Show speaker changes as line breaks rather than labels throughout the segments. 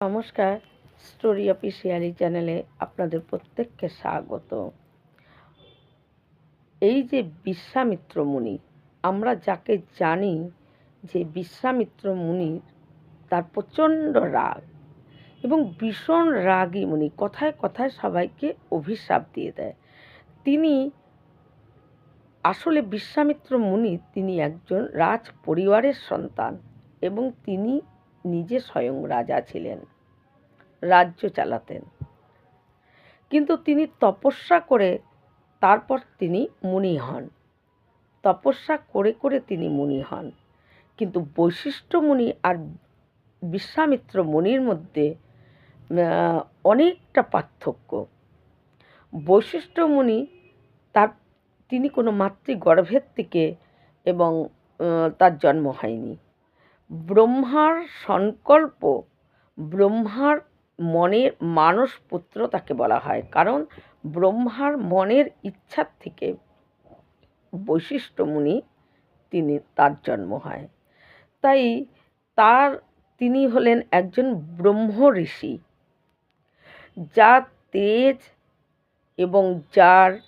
নমস্কার, story officially চ্যানেলে আপনাদের প্রত্যেককে স্বাগত। এই যে বিশ্বামিত্র মুনি, আমরা যাকে জানি যে বিশ্বামিত্র মুনির তার প্রচণ্ড রাগ এবং ভীষণ রাগী মুনি, কথায় কথায় সবাইকে অভিশাপ দিয়ে দেয়। তিনি আসলে বিশ্বামিত্র মুনি, তিনি একজন রাজ পরিবারের সন্তান এবং তিনি নিজে স্বয়ং রাজা ছিলেন, রাজ্য চালাতেন। কিন্তু তিনি তপস্যা করে তারপর তিনি মুনি হন। তপস্যা করে করে তিনি মুনি হন। কিন্তু বৈশিষ্ট্য মুনি আর বিশ্বামিত্র মুনির মধ্যে অনেকটা পার্থক্য। বৈশিষ্ট্য মুনি তার, তিনি কোনো মাতৃগর্ভের থেকে এবং তার জন্ম হয়নি। ব্রহ্মার সংকল্প, ব্রহ্মার মনের মানস পুত্র তাকে বলা হয়। কারণ ব্রহ্মার মনের ইচ্ছার থেকে বৈশিষ্ট্য মুনি তিনি তার জন্ম হয়। তাই তার, তিনি হলেন একজন ব্রহ্ম ঋষি। যার তেজ এবং যার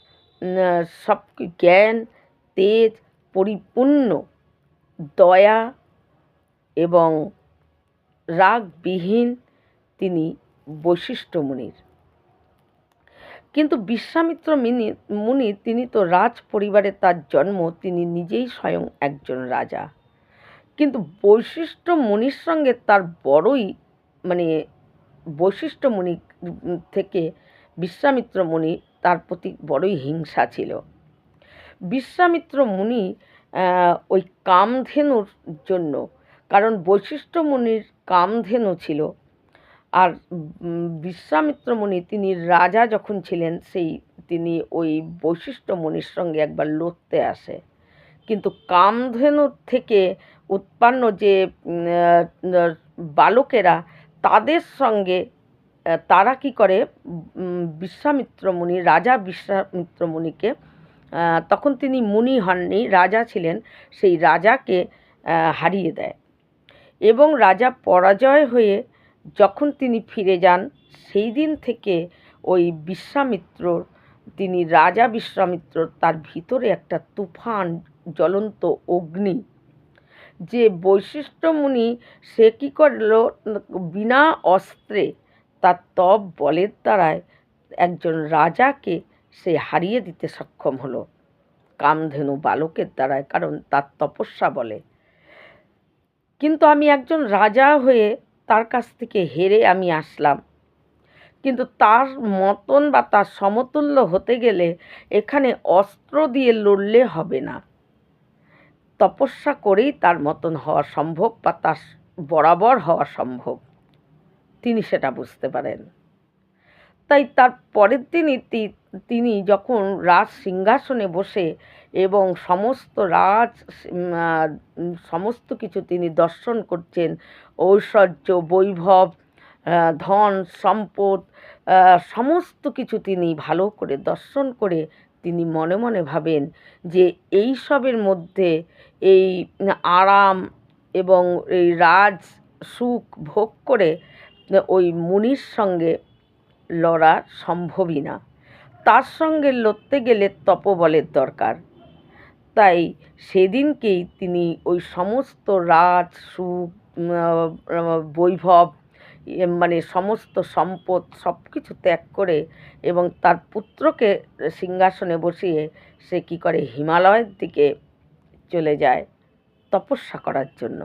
সব জ্ঞান, তেজ, পরিপূর্ণ, দয়া এবং রাগবিহীন তিনি বৈশিষ্ট্য মুনির কিন্তু বিশ্বামিত্র মিনি, মুনি তিনি তো রাজ পরিবারে তার জন্ম, তিনি নিজেই স্বয়ং একজন রাজা। কিন্তু বৈশিষ্ট্য মুনির সঙ্গে তার বড়ই মানে বৈশিষ্ট্য মুনি থেকে বিশ্বামিত্র মুনি তার প্রতি বড়ই হিংসা ছিল। বিশ্বামিত্র মুনি ওই কামধেনুর জন্য কারণ বৈশিষ্ট্য মুনির কামধেনু ছিল। আর বিশ্বামিত্র মুনি তিনি রাজা যখন ছিলেন, সেই তিনি ওই বৈশিষ্ট্য মুনির সঙ্গে একবার লড়তে আসে। কিন্তু কামধেনুর থেকে উৎপন্ন যে বালকেরা, তাদের সঙ্গে তারা কি করে? বিশ্বামিত্র মুনি রাজা বিশ্বামিত্র মুনিকে তখন তিনি মুনি হননি, রাজা ছিলেন, সেই রাজাকে হারিয়ে দেয়। এবং রাজা পরাজয় হয়ে যখন তিনি ফিরে যান, সেই দিন থেকে ওই বিশ্বামিত্রর তিনি রাজা বিশ্বামিত্র, তার ভিতরে একটা তুফান, জ্বলন্ত অগ্নি। যে বৈশিষ্ট্য মুনি সে কী করল? বিনা অস্ত্রে তার তপ বলের দ্বারায় একজন রাজাকে সে হারিয়ে দিতে সক্ষম হলো। কামধেনু বালকের দ্বারায়, কারণ তার তপস্যা বলে। কিন্তু আমি একজন রাজা হয়ে তার কাছ থেকে হেরে আমি আসলাম। কিন্তু তার মতন বা তার সমতুল্য হতে গেলে এখানে অস্ত্র দিয়ে লড়লে হবে না। তপস্যা করেই তার মতন হওয়া সম্ভব বা তার বরাবর হওয়া সম্ভব, তিনি সেটা বুঝতে পারেন। তাই তার পরের দিনই তিনি যখন রাজ সিংহাসনে বসে এবং সমস্ত রাজ সমস্ত কিছু তিনি দর্শন করছেন। ঐশ্বর্য, বৈভব ধন, সম্পদ সমস্ত কিছু তিনি ভালো করে দর্শন করে তিনি মনে মনে ভাবেন যে এই সবের মধ্যে এই আরাম এবং এই রাজ সুখ ভোগ করে ওই মুনির সঙ্গে লড়া সম্ভবই না। তার সঙ্গে লড়তে গেলে তপবলের দরকার। তাই সেদিনকেই তিনি ওই সমস্ত রাজ, সুখ বৈভব মানে সমস্ত সম্পদ সব কিছু ত্যাগ করে এবং তার পুত্রকে সিংহাসনে বসিয়ে সে কী করে হিমালয়ের দিকে চলে যায় তপস্যা করার জন্য।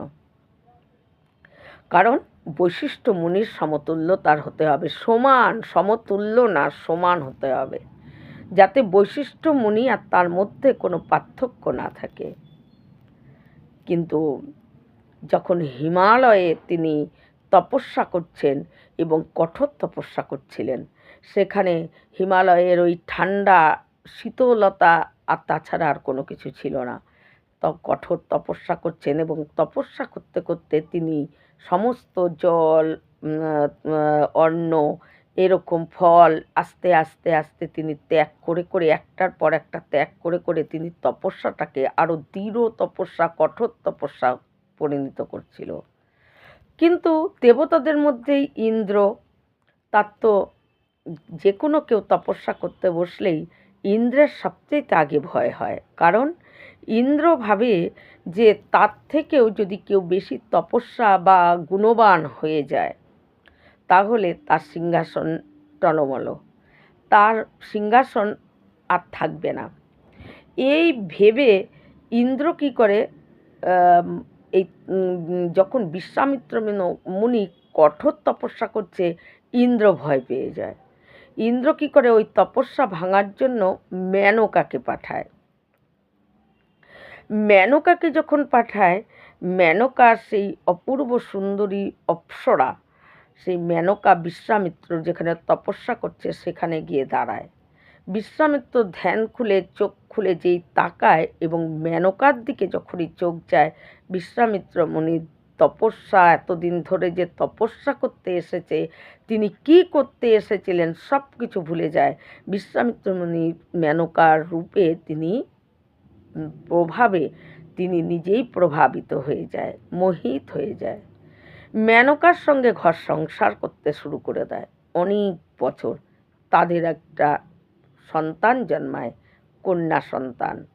কারণ বৈশিষ্ট্য মুনির সমতুল্য তার হতে হবে। সমান, সমতুল্য না সমান হতে হবে। যাতে বৈশিষ্ট্য মুনি আর তার মধ্যে কোনো পার্থক্য না থাকে। কিন্তু যখন হিমালয়ে তিনি তপস্যা করছেন এবং কঠোর তপস্যা করছিলেন, সেখানে হিমালয়ের ওই ঠান্ডা শীতলতা আর তাছাড়া আর কোনো কিছু ছিল না। তো, কঠোর তপস্যা করছেন এবং তপস্যা করতে করতে তিনি সমস্ত জল অন্ন এরকম ফল আস্তে আস্তে আস্তে তিনি ত্যাগ করে করে, একটার পর একটা ত্যাগ করে করে তিনি তপস্যাটাকে আরও দৃঢ় তপস্যা, কঠোর তপস্যা পরিণত করছিল। কিন্তু দেবতাদের মধ্যেই ইন্দ্র, তার তো যে কোনো কেউ তপস্যা করতে বসলেই ইন্দ্রের সবচেয়ে আগে ভয় হয়। কারণ ইন্দ্র ভাবে যে তার থেকেও যদি কেউ বেশি তপস্যা বা গুণবান হয়ে যায় তাহলে তার সিংহাসন টলমল। তার সিংহাসন আর থাকবে না। এই ভেবে ইন্দ্র কী করে এই যখন বিশ্বামিত্র মেন- কঠোর তপস্যা করছে, ইন্দ্র ভয় পেয়ে যায়। ইন্দ্র কী করে ওই তপস্যা ভাঙার জন্য মেনকাকে পাঠায়? মেনকাকে যখন পাঠায়, মেনকা সেই অপূর্ব সুন্দরী অপ্সরা সেই মেনকা বিশ্বামিত্র যেখানে তপস্যা করছে, সেখানে গিয়ে দাঁড়ায়। বিশ্বামিত্র ধ্যান খুলে, চোখ খুলে যেই তাকায় এবং মেনকার দিকে যখনই চোখ যায় বিশ্বামিত্র মুনি তপস্যা এতদিন ধরে যে তপস্যা করতে এসেছে, তিনি কি করতে এসেছিলেন সব কিছু ভুলে যায়। বিশ্বামিত্র মুনি মেনকার রূপে তিনি প্রভাবে তিনি নিজেই প্রভাবিত হয়ে যায়, মোহিত হয়ে যায়। মেনকার সঙ্গে ঘর সংসার করতে শুরু করে দেয়। অনেক বছর তাদের একটা সন্তান জন্মায়, কন্যা সন্তান।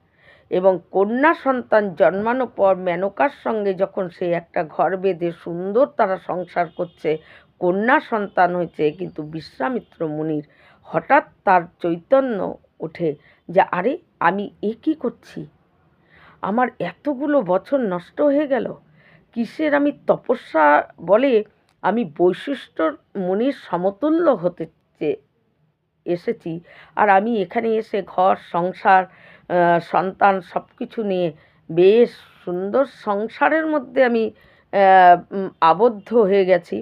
এবং কন্যা সন্তান জন্মানোর পর মেনকার সঙ্গে যখন সে একটা ঘর বেঁধে সুন্দর তারা সংসার করছে, কন্যা সন্তান হয়েছে কিন্তু বিশ্বামিত্র মুনির হঠাৎ তার চৈতন্য ওঠে যে, আরে, আমি এ কী করছি? আমার এতগুলো বছর নষ্ট হয়ে গেল। কিসের আমি তপস্যা বলে আমি বৈশিষ্ট্যর মুনির সমতুল্য হতে এসেছি। আর আমি এখানে এসে ঘর, সংসার সন্তান সব কিছু নিয়ে বেশ সুন্দর সংসারের মধ্যে আমি আবদ্ধ হয়ে গেছি।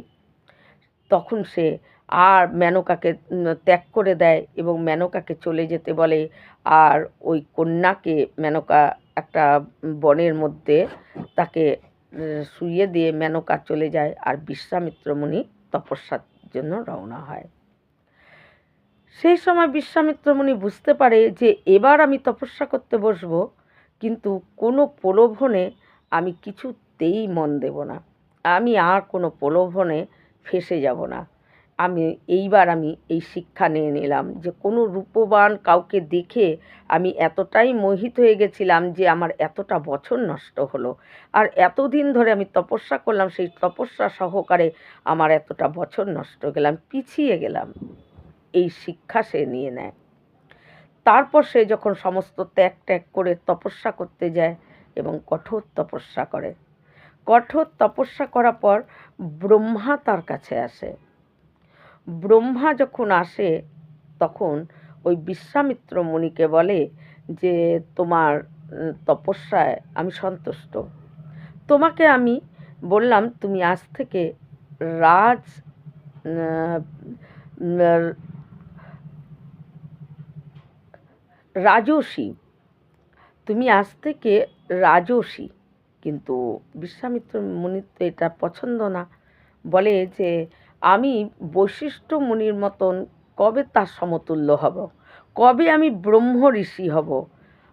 তখন সে আর মেনকাকে ত্যাগ করে দেয় এবং মেনকাকে চলে যেতে বলে। আর ওই কন্যাকে মেনকা একটা বনের মধ্যে তাকে শুইয়ে দিয়ে মেনকা চলে যায় আর বিশ্বামিত্র মুনি তপস্যার জন্য রওনা হয়। সেই সময় বিশ্বামিত্র মুনি বুঝতে পারে যে এবার আমি তপস্যা করতে বসব, কিন্তু কোনো প্রলোভনে আমি কিছুতেই মন দেব না। আমি আর কোনো প্রলোভনে ফেসে যাব না। আমি এইবার আমি এই শিক্ষা নিয়ে নিলাম যে কোনো রূপবান কাউকে দেখে আমি এতটাই মোহিত হয়ে গেছিলাম যে আমার এতটা বছর নষ্ট হলো। আর এতদিন ধরে আমি তপস্যা করলাম, সেই তপস্যা সহকারে আমার এতটা বছর নষ্ট গেলাম, পিছিয়ে গেলাম। এই শিক্ষা সে নিয়ে নেয়। তারপর সে যখন সমস্ত ত্যাগ ত্যাগ করে তপস্যা করতে যায় এবং কঠোর তপস্যা করে। কঠোর তপস্যা করার পর ব্রহ্মা তার কাছে আসে। ব্রহ্মা যখন আসে, তখন ওই বিশ্বামিত্র মুনিকে বলে যে, তোমার তপস্যায় আমি সন্তুষ্ট। তোমাকে আমি বললাম, তুমি আজ থেকে রাজ রাজসী তুমি আজ থেকে রাজসী কিন্তু বিশ্বামিত্র মুনির তো এটা পছন্দ না। বলে যে আমি বৈশিষ্ট্য মুনির মতন কবে তার সমতুল্য হব? কবে আমি ব্রহ্ম ঋষি হব?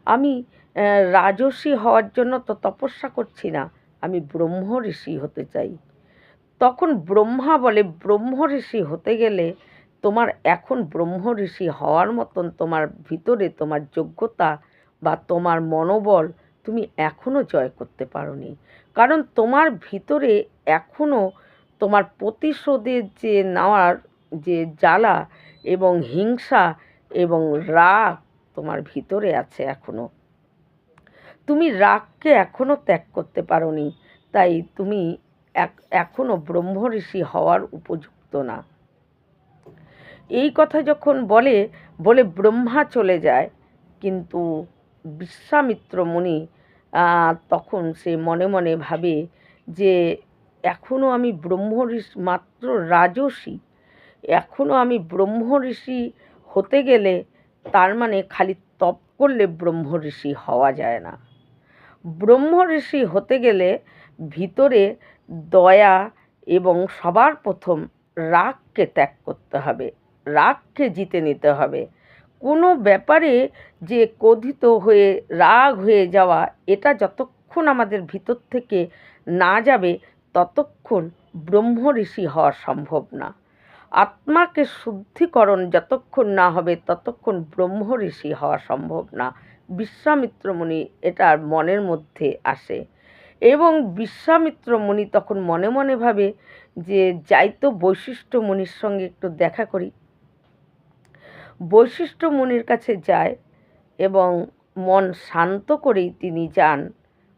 আমি আহ, রাজসী হওয়ার জন্য তো তপস্যা করছি না আমি ব্রহ্ম ঋষি হতে চাই। তখন ব্রহ্মা বলে ব্রহ্ম ঋষি হতে গেলে তোমার এখন ব্রহ্ম ঋষি হওয়ার মতন তোমার ভিতরে তোমার যোগ্যতা বা তোমার মনোবল তুমি এখনও জয় করতে পারোনি। কারণ তোমার ভিতরে এখনও তোমার প্রতিশোধের যে নেওয়ার যে জ্বালা এবং হিংসা এবং রাগ তোমার ভিতরে আছে এখনও তুমি রাগকে এখনও ত্যাগ করতে পারোনি, তাই তুমি এখনও ব্রহ্ম ঋষি হওয়ার উপযুক্ত না। এই কথা যখন বলে বলে ব্রহ্মা চলে যায়, কিন্তু বিশ্বামিত্র মুনি তখন সে মনে মনে ভাবে যে এখনও আমি ব্রহ্ম ঋষি, মাত্র রাজসী এখনও আমি ব্রহ্ম ঋষি হতে গেলে তার মানে খালি তপ করলে ব্রহ্ম ঋষি হওয়া যায় না। ব্রহ্ম ঋষি হতে গেলে ভিতরে দয়া এবং সবার প্রথম রাগকে ত্যাগ করতে হবে, রাগকে জিতে নিতে হবে। কোনো ব্যাপারে যে ক্রোধিত হয়ে, রাগ হয়ে যাওয়া, এটা যতক্ষণ আমাদের ভিতর থেকে না যাবে ততক্ষণ ব্রহ্ম ঋষি হওয়া সম্ভব না। আত্মাকে শুদ্ধিকরণ যতক্ষণ না হবে, ততক্ষণ ব্রহ্ম ঋষি হওয়া সম্ভব না। বিশ্বামিত্র মুনি এটা মনের মধ্যে আসে এবং বিশ্বামিত্র মুনি তখন মনে মনে ভাবে যে, যাই তো বৈশিষ্ট্য মুনির সঙ্গে একটু দেখা করি। বৈশিষ্ট্য মুনির কাছে যায় এবং মন শান্ত করেই তিনি যান।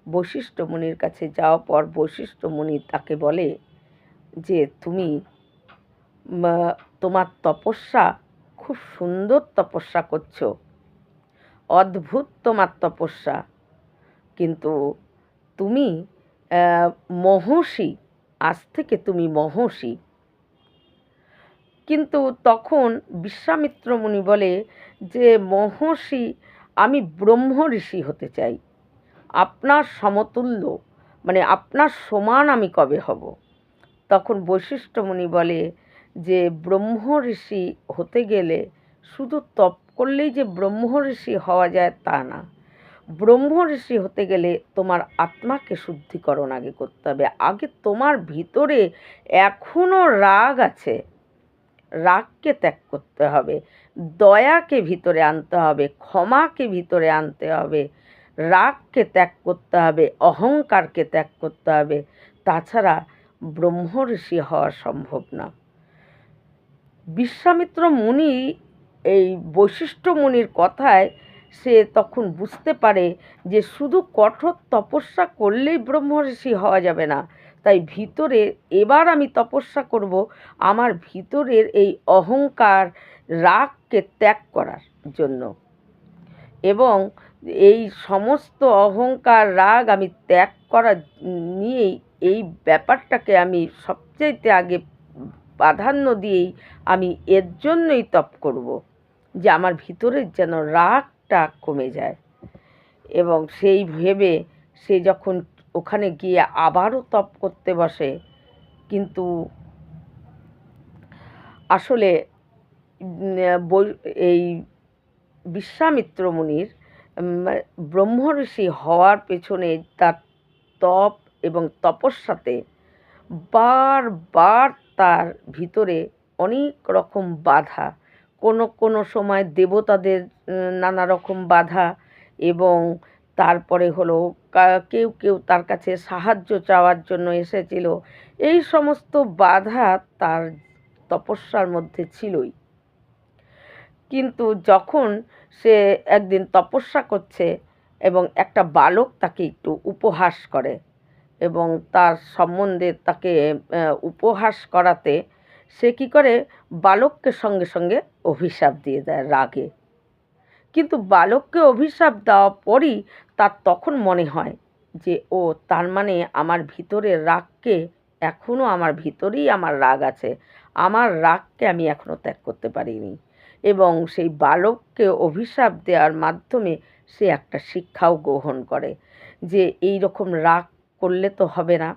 বৈশিষ্ট্য মুনির কাছে যাওয়ার পর বৈশিষ্ট্য মুনি তাকে বলে যে, তুমি তোমার তপস্যা খুব সুন্দর তপস্যা করছ। অদ্ভুত তোমার তপস্যা। কিন্তু তুমি মহর্ষি, আজ থেকে তুমি মহর্ষি। কিন্তু তখন বিশ্বামিত্র মুনি বলে যে, মহর্ষি, আমি ব্রহ্ম ঋষি হতে চাই। আপনার সমতুল্য মানে আপনার সমান আমি কবে হব? তখন বৈশিষ্ট্য মুনি বলে যে, ব্রহ্ম ঋষি হতে গেলে শুধু তপ করলেই যে ব্রহ্ম ঋষি হওয়া যায় তা না। ব্রহ্ম ঋষি হতে গেলে তোমার আত্মাকে শুদ্ধিকরণ আগে করতে হবে। আগে তোমার ভিতরে এখনও রাগ আছে। রাগকে ত্যাগ করতে হবে। দয়াকে ভিতরে আনতে হবে। ক্ষমাকে ভিতরে আনতে হবে। রাগকে ত্যাগ করতে হবে, অহংকারকে ত্যাগ করতে হবে। তাছাড়া ব্রহ্ম ঋষি হওয়া সম্ভব না। বিশ্বামিত্র মুনি এই বৈশিষ্ট্য মুনির কথায় সে তখন বুঝতে পারে যে শুধু কঠোর তপস্যা করলেই ব্রহ্ম ঋষি হওয়া যাবে না। তাই ভিতরে, এবার আমি তপস্যা করব, আমার ভিতরের এই অহংকার রাগকে ত্যাগ করার জন্য। এবং এই সমস্ত অহংকার, রাগ আমি ত্যাগ করা নিয়েই এই ব্যাপারটাকে আমি সবচাইতে আগে প্রাধান্য দিয়েই আমি এর জন্যই তপ করব যে আমার ভিতরের যেন রাগটা কমে যায়। এবং সেই ভেবে সে যখন ওখানে গিয়ে আবারও তপ করতে বসে, কিন্তু আসলে এই বিশ্বামিত্র মুনির ব্রহ্ম ঋষি হওয়ার পেছনে তার তপ এবং তপস্যাতে বারবার তার ভিতরে অনেক রকম বাধা। কোনো কোনো সময় দেবতাদের নানা রকম বাধা এবং তারপরে হলো কেউ কেউ তার কাছে সাহায্য চাওয়ার জন্য এসেছিল। এই সমস্ত বাধা তার তপস্যার মধ্যে ছিলই। কিন্তু যখন সে একদিন তপস্যা করছে এবং একটা বালক তাকে একটু উপহাস করে এবং তার সম্বন্ধে তাকে উপহাস করাতে সে কী করে? বালককে সঙ্গে সঙ্গে অভিশাপ দিয়ে দেয় রাগে। কিন্তু বালককে অভিশাপ দেওয়ার পরই তার তখন মনে হয় যে, ও, তার মানে আমার ভিতরের রাগকে এখনও আমার ভিতরেই আমার রাগ আছে। আমার রাগকে আমি এখনও ত্যাগ করতে পারিনি। এবং সেই বালককে অভিশাপ দেওয়ার মাধ্যমে সে একটা শিক্ষাও গ্রহণ করে যে এই রকম রাগ করলে তো হবে না।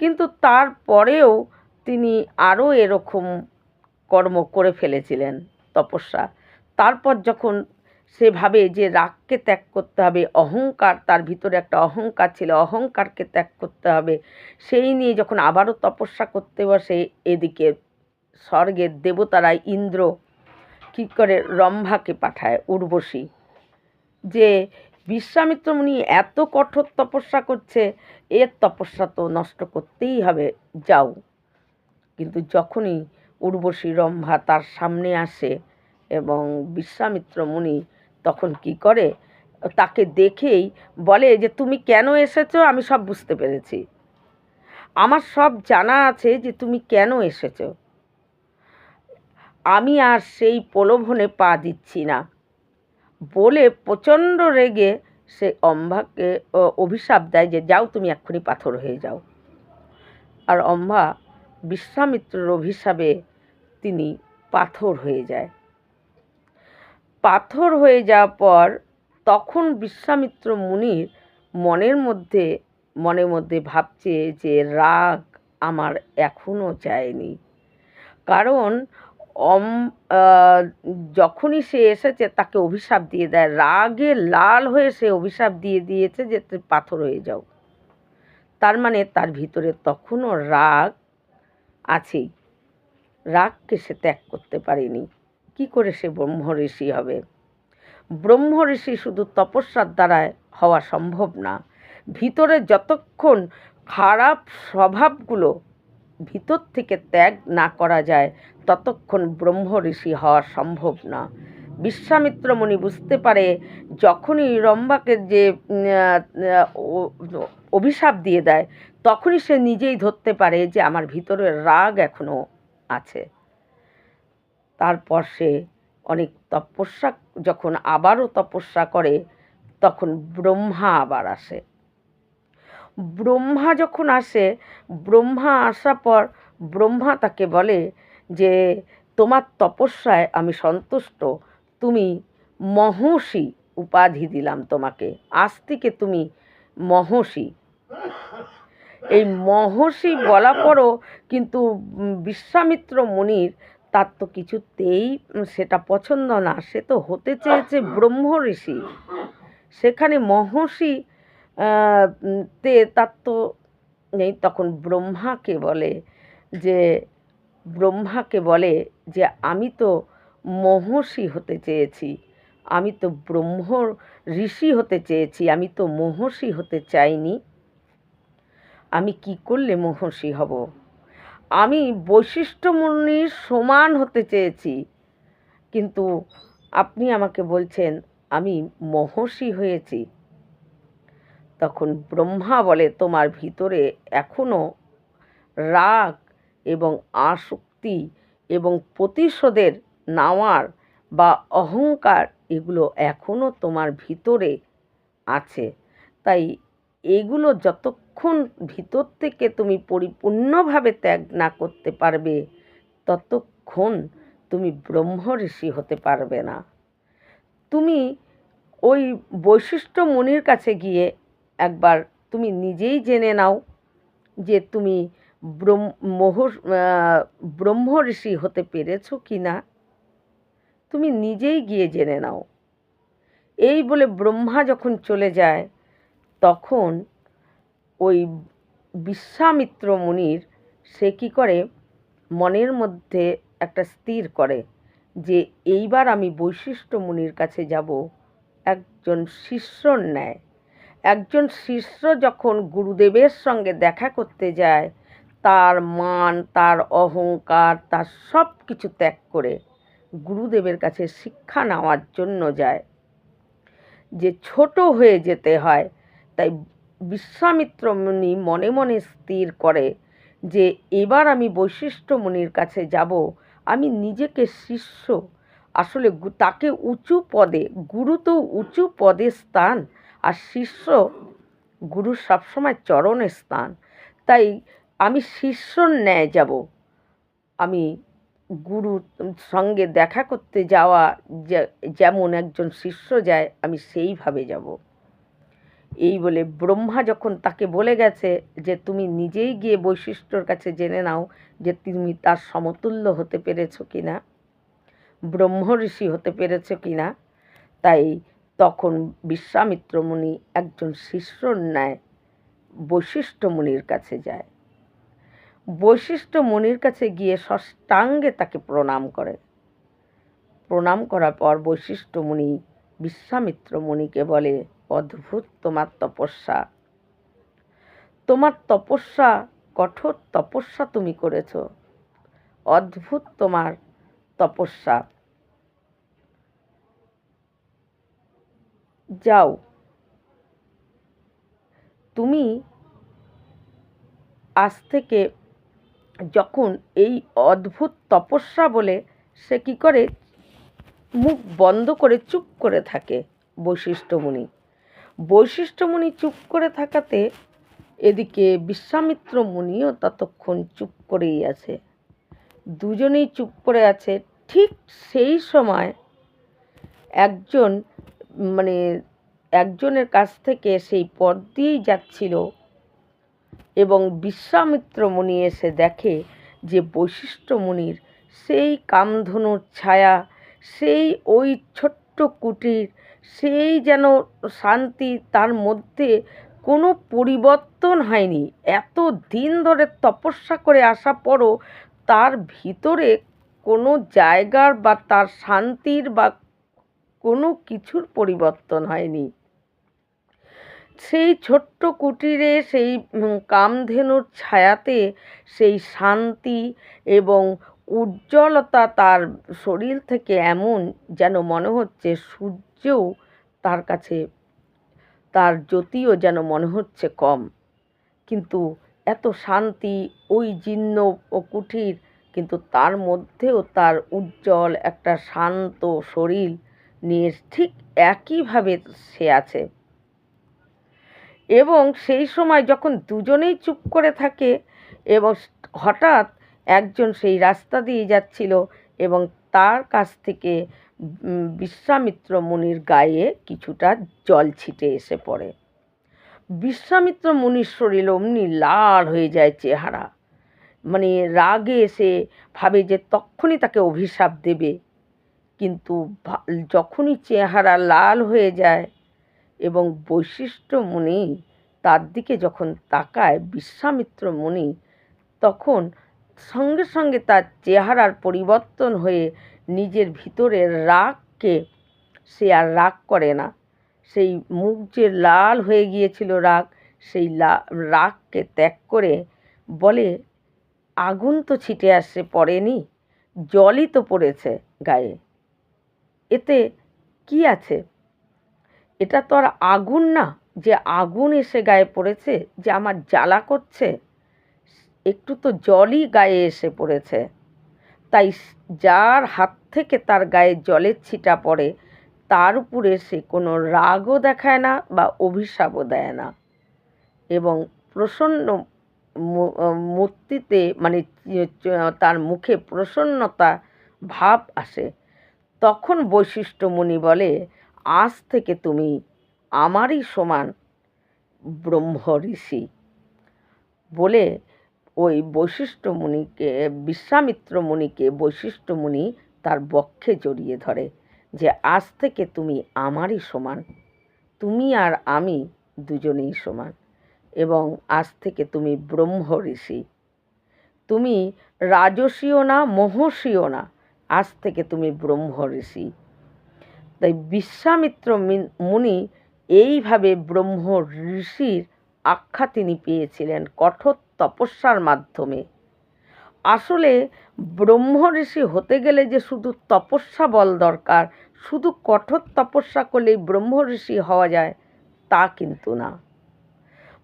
কিন্তু তারপরেও তিনি আরও এরকম কর্ম করে ফেলেছিলেন তপস্যা। তারপর যখন সে ভাবে যে রাগকে ত্যাগ করতে হবে, অহংকার, তার ভিতরে একটা অহংকার ছিল, অহংকারকে ত্যাগ করতে হবে, সেই নিয়ে যখন আবারও তপস্যা করতে বসে এদিকে স্বর্গের দেবতারা ইন্দ্র। কী করে রম্ভাকে পাঠায় উর্বশী। যে বিশ্বামিত্র মুনি এত কঠোর তপস্যা করছে, এর তপস্যা তো নষ্ট করতেই হবে, যাও। কিন্তু যখনই উর্বশী রম্ভা তার সামনে আসে এবং বিশ্বামিত্র মুনি তখন কি করে, তাকে দেখেই বলে যে, তুমি কেন এসেছ? আমি সব বুঝতে পেরেছি। আমার সব জানা আছে যে, তুমি কেন এসেছ। আমি আর সেই প্রলোভনে পা দিচ্ছি না। বলে প্রচণ্ড রেগে সে অম্বাকে অভিশাপ দেয় যে, যাও তুমি এক্ষুনি পাথর হয়ে যাও। আর অম্বা বিশ্বামিত্রর অভিশাপে তিনি পাথর হয়ে যায়। পাথর হয়ে যাওয়ার পর তখন বিশ্বামিত্র মুনির মনের মধ্যে মনের মধ্যে ভাবছে যে, রাগ আমার এখনও যায়নি কারণ অম যখনই সে এসেছে তাকে অভিশাপ দিয়ে দেয়। রাগে লাল হয়ে সে অভিশাপ দিয়ে দিয়েছে যে পাথর হয়ে যাও। তার মানে তার ভিতরে তখনও রাগ আছেই। রাগকে সে ত্যাগ করতে পারেনি। কি করে সে ব্রহ্ম ঋষি হবে? ব্রহ্ম ঋষি শুধু তপস্যার দ্বারায় হওয়া সম্ভব না। ভিতরে যতক্ষণ খারাপ স্বভাবগুলো ভিতর থেকে ত্যাগ না করা যায় ততক্ষণ ব্রহ্ম ঋষি হওয়া সম্ভব না। বিশ্বামিত্র মুনি বুঝতে পারে, যখনই রম্বাকে যে অভিশাপ দিয়ে দেয়, তখনই সে নিজেই ধরতে পারে যে, আমার ভিতরে রাগ এখনও আছে। তারপর সে অনেক তপস্যা, যখন আবারও তপস্যা করে, তখন ব্রহ্মা আবার আসে। ব্রহ্মা যখন আসে, ব্রহ্মা আসার পর, ব্রহ্মা তাকে বলে যে তোমার তপস্যায় আমি সন্তুষ্ট, তুমি মহর্ষি উপাধি দিলাম তোমাকে। আজ থেকে তুমি মহর্ষি। এই মহর্ষি বলা পরও কিন্তু বিশ্বামিত্র মুনির তার তো কিছুতেই সেটা পছন্দ না। সে তো হতে চেয়েছে ব্রহ্ম ঋষি। সেখানে মহর্ষি তে তার তো নেই তখন ব্রহ্মাকে বলে যে ব্রহ্মাকে বলে যে, আমি তো মহর্ষি হতে চেয়েছি। আমি তো ব্রহ্ম ঋষি হতে চেয়েছি। আমি তো মহর্ষি হতে চাইনি। আমি কি করলে মহর্ষি হব? আমি বৈশিষ্ট্যমণির সমান হতে চেয়েছি। কিন্তু আপনি আমাকে বলছেন, আমি মহর্ষি হয়েছি। তখন ব্রহ্মা বলে, তোমার ভিতরে এখনও রাগ এবং আসক্তি এবং প্রতিশোধের নেওয়ার বা অহংকার এগুলো এখনও তোমার ভিতরে আছে। তাই এগুলো যতক্ষণ ভিতর থেকে তুমি পরিপূর্ণভাবে ত্যাগ না করতে পারবে, ততক্ষণ তুমি ব্রহ্ম ঋষি হতে পারবে না। তুমি ওই বৈশিষ্ট্য মনির কাছে গিয়ে একবার তুমি নিজেই জেনে নাও যে তুমি ব্রহ্ম ঋষি হতে পেরেছ কি না? তুমি নিজেই গিয়ে জেনে নাও। এই বলে ব্রহ্মা যখন চলে যায়, তখন ওই বিশ্বামিত্র মুনির, সে কী করে? মনের মধ্যে একটা স্থির করে যে, এইবার আমি বৈশিষ্ট্য মুনির কাছে যাব, একজন শিষ্যর ন্যায়। একজন শিষ্য যখন গুরুদেবের সঙ্গে দেখা করতে যায় তার মান, তার অহংকার, তার সব কিছু ত্যাগ করে গুরুদেবের কাছে শিক্ষা নেওয়ার জন্য যায়। যে ছোট হয়ে যেতে হয়, তাই বিশ্বামিত্র মুনি মনে মনে স্থির করে যে, এবার আমি বৈশিষ্ট্য মুনির কাছে যাব, আমি নিজেকে শিষ্য। আসলে তাকে উঁচু পদে গুরু তো উঁচু পদে স্থান, আর শিষ্য গুরু সবসময় চরণের স্থান। তাই আমি শিষ্যর ন্যায় যাব। আমি গুরুর সঙ্গে দেখা করতে যাওয়া যেমন একজন শিষ্য যায়, আমি সেইভাবে যাব। এই বলে ব্রহ্মা যখন তাকে বলে গেছে যে, তুমি নিজেই গিয়ে বৈশিষ্ট্যর কাছে জেনে নাও যে, তুমি তার সমতুল্য হতে পেরেছ কি না ব্রহ্ম ঋষি হতে পেরেছ কি না তাই তখন বিশ্বামিত্র মুনি একজন শিষ্যর ন্যায় বৈশিষ্ট্য মুনির কাছে যায়। বৈশিষ্ট্য মুনির কাছে গিয়ে ষষ্ঠাঙ্গে তাকে প্রণাম করে। প্রণাম করার পর বৈশিষ্ট্য মুনি বিশ্বামিত্র মুনিকে বলে, অদ্ভুত তোমার তপস্যা। তোমার তপস্যা, কঠোর তপস্যা তুমি করেছ। অদ্ভুত তোমার তপস্যা। যাও। তুমি আজ থেকে যখন এই অদ্ভুত তপস্যা বলে সে কী করে? মুখ বন্ধ করে চুপ করে থাকে বৈশিষ্ট্যমণি। বৈশিষ্ট্যমণি চুপ করে থাকাতে এদিকে বিশ্বামিত্র মুনিও ততক্ষণ চুপ করেই আছে। দুজনেই চুপ করে আছে। ঠিক সেই সময় একজন মানে একজনের কাছ থেকে সেই পথ দিয়েই যাচ্ছিল এবং বিশ্বামিত্র মুনি এসে দেখে যে বৈশিষ্ট্য মুনির সেই কামধনুর ছায়া, সেই ওই ছোট্ট কুটির, সেই যেন শান্তি তার মধ্যে কোনো পরিবর্তন হয়নি। এত দিন ধরে তপস্যা করে আসা পরও তার ভিতরে কোনো জায়গার বা তার শান্তির বা কোনো কিছুর পরিবর্তন হয়নি। সেই ছোট্ট কুটিরে সেই কামধেনুর ছায়াতে সেই শান্তি এবং উজ্জ্বলতা তার শরীর থেকে এমন যেন মনে হচ্ছে সূর্যও তার কাছে, তার জ্যোতিও যেন মনে হচ্ছে কম। কিন্তু এত শান্তি ওই জীর্ণ ও কুঠির, কিন্তু তার মধ্যেও তার উজ্জ্বল একটা শান্ত শরীর নিয়ে ঠিক একইভাবে সে আছে। এবং সেই সময় যখন দুজনেই চুপ করে থাকে এবং হঠাৎ একজন সেই রাস্তা দিয়ে যাচ্ছিল এবং তার কাছ থেকে বিশ্বামিত্র মুনির গায়ে কিছুটা জল ছিটে এসে পড়ে। বিশ্বামিত্র মুনির শরীর অমনি লাল হয়ে যায় চেহারা। মানে রাগে এসে ভাবে যে তখনই তাকে অভিশাপ দেবে। কিন্তু যখনই চেহারা লাল হয়ে যায় এবং বৈশিষ্ট্য মুনি তার দিকে যখন তাকায়, বিশ্বামিত্র মুনি তখন সঙ্গে সঙ্গে তার চেহারার পরিবর্তন হয়ে নিজের ভিতরের রাগকে, সে আর রাগ করে না। সেই মুখ যে লাল হয়ে গিয়েছিল রাগ, সেই রাগকে ত্যাগ করে বলে, আগুন তো ছিটে আসছে পড়েনি, জলই তো পড়েছে গায়ে। এতে কি আছে? এটা তো আর আগুন না, যে আগুন এসে গায়ে পড়েছে, যে আমার জ্বালা করছে, একটু তো জলই গায়ে এসে পড়েছে। তাই যার হাত থেকে তার গায়ে জলের ছিটা পড়ে, তার উপরে সে কোনো রাগও দেখায় না বা অভিশাপও দেয় না। এবং প্রসন্ন মূর্তিতে মানে তার মুখে প্রসন্নতা ভাব আসে। তখন বৈশিষ্ট্যমণি বলে আজ থেকে তুমি আমারই সমান ব্রহ্ম ঋষি। বলে ওই বৈশিষ্ট্য মুনিকে, বিশ্বামিত্র মুনিকে, বৈশিষ্ট্য মুনি তার বক্ষে জড়িয়ে ধরে যে আজ থেকে তুমি আমারই সমান, তুমি আর আমি দুজনেই সমান এবং আজ থেকে তুমি ব্রহ্ম ঋষি। তুমি রাজসীয় না, মহর্ষীও না, আজ থেকে তুমি ব্রহ্ম ঋষি। তাই বিশ্বামিত্র মুনি এইভাবে ব্রহ্ম ঋষির আখ্যা তিনি পেয়েছিলেন কঠোর তপস্যার মাধ্যমে। আসলে ব্রহ্ম ঋষি হতে গেলে যে শুধু তপস্যা বল দরকার, শুধু কঠোর তপস্যা করলেই ব্রহ্ম ঋষি হওয়া যায়, তা কিন্তু না।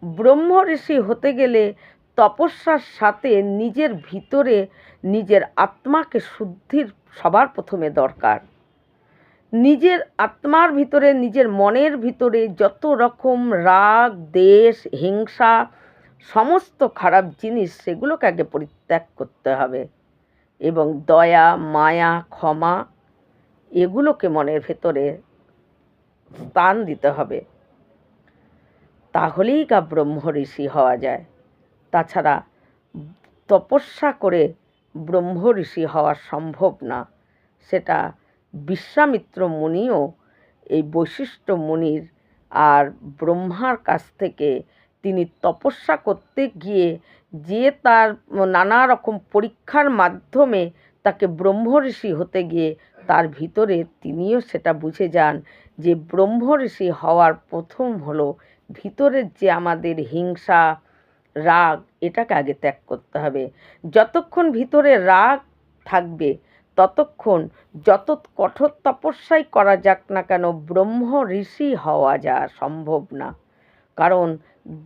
ব্রহ্ম ঋষি হতে গেলে তপস্যার সাথে নিজের ভিতরে নিজের আত্মাকে শুদ্ধির সবার প্রথমে দরকার। নিজের আত্মার ভিতরে, নিজের মনের ভিতরে যত রকম রাগ, দেশ, হিংসা, সমস্ত খারাপ জিনিস সেগুলোকে আগে পরিত্যাগ করতে হবে। এবং দয়া, মায়া, ক্ষমা এগুলোকে মনের ভেতরে স্থান দিতে হবে। তাহলেই গা ব্রহ্ম ঋষি হওয়া যায়। তাছাড়া তপস্যা করে ব্রহ্ম ঋষি হওয়া সম্ভব না। সেটা বিশ্বামিত্র মুনিও এই বৈশিষ্ট্য মুনির আর ব্রহ্মার কাছ থেকে তিনি তপস্যা করতে গিয়ে যে তার নানা রকম পরীক্ষার মাধ্যমে তাকে ব্রহ্ম ঋষি হতে গিয়ে তার ভিতরে তিনিও সেটা বুঝে যান যে ব্রহ্ম ঋষি হওয়ার প্রথম হলো ভিতরের যে আমাদের হিংসা, রাগ, এটাকে আগে ত্যাগ করতে হবে। যতক্ষণ ভিতরে রাগ থাকবে ততক্ষণ যত কঠোর তপস্যাই করা যাক না কেন ব্রহ্ম ঋষি হওয়া যা সম্ভব না। কারণ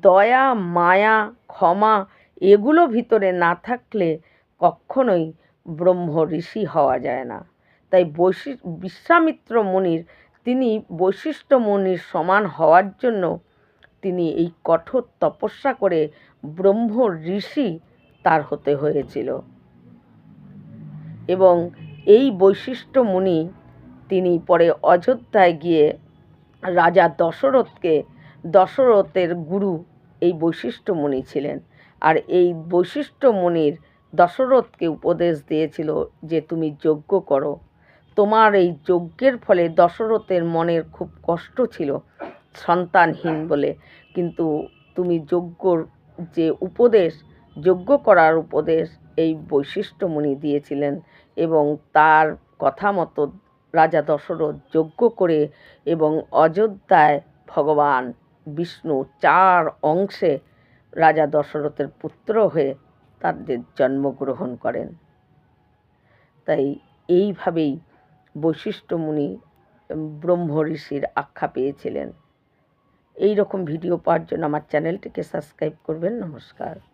দয়া, মায়া, ক্ষমা এগুলো ভিতরে না থাকলে কখনোই ব্রহ্ম ঋষি হওয়া যায় না। তাই বৈশি, বিশ্বামিত্র মুনির, তিনি বৈশিষ্ট্য মুনির সমান হওয়ার জন্য তিনি এই কঠোর তপস্যা করে ব্রহ্ম ঋষি তার হতে হয়েছিল। এবং এই বৈশিষ্ট্য মুনি তিনি পরে অযোধ্যায় গিয়ে রাজা দশরথকে, দশরথের গুরু এই বৈশিষ্ট্য মুনি ছিলেন। আর এই বৈশিষ্ট্য মুনির দশরথকে উপদেশ দিয়েছিল যে তুমি যজ্ঞ করো। তোমার এই যজ্ঞের ফলে দশরথের মনের খুব কষ্ট ছিল, সন্তানহীন বলে। কিন্তু তুমি যজ্ঞর যে উপদেশ, যজ্ঞ করার উপদেশ এই বৈশিষ্ট্যমণি দিয়েছিলেন এবং তার কথা মতো রাজা দশরথ যজ্ঞ করে এবং অযোধ্যায় ভগবান বিষ্ণু চার অংশে রাজা দশরথের পুত্র হয়ে তাদের জন্মগ্রহণ করেন। তাই এইভাবেই বৈশিষ্ট্যমুনি ব্রহ্ম ঋষির আখ্যা পেয়েছিলেন। এই রকম ভিডিও পাওয়ার জন্য আমার চ্যানেলটিকে সাবস্ক্রাইব করবেন। নমস্কার।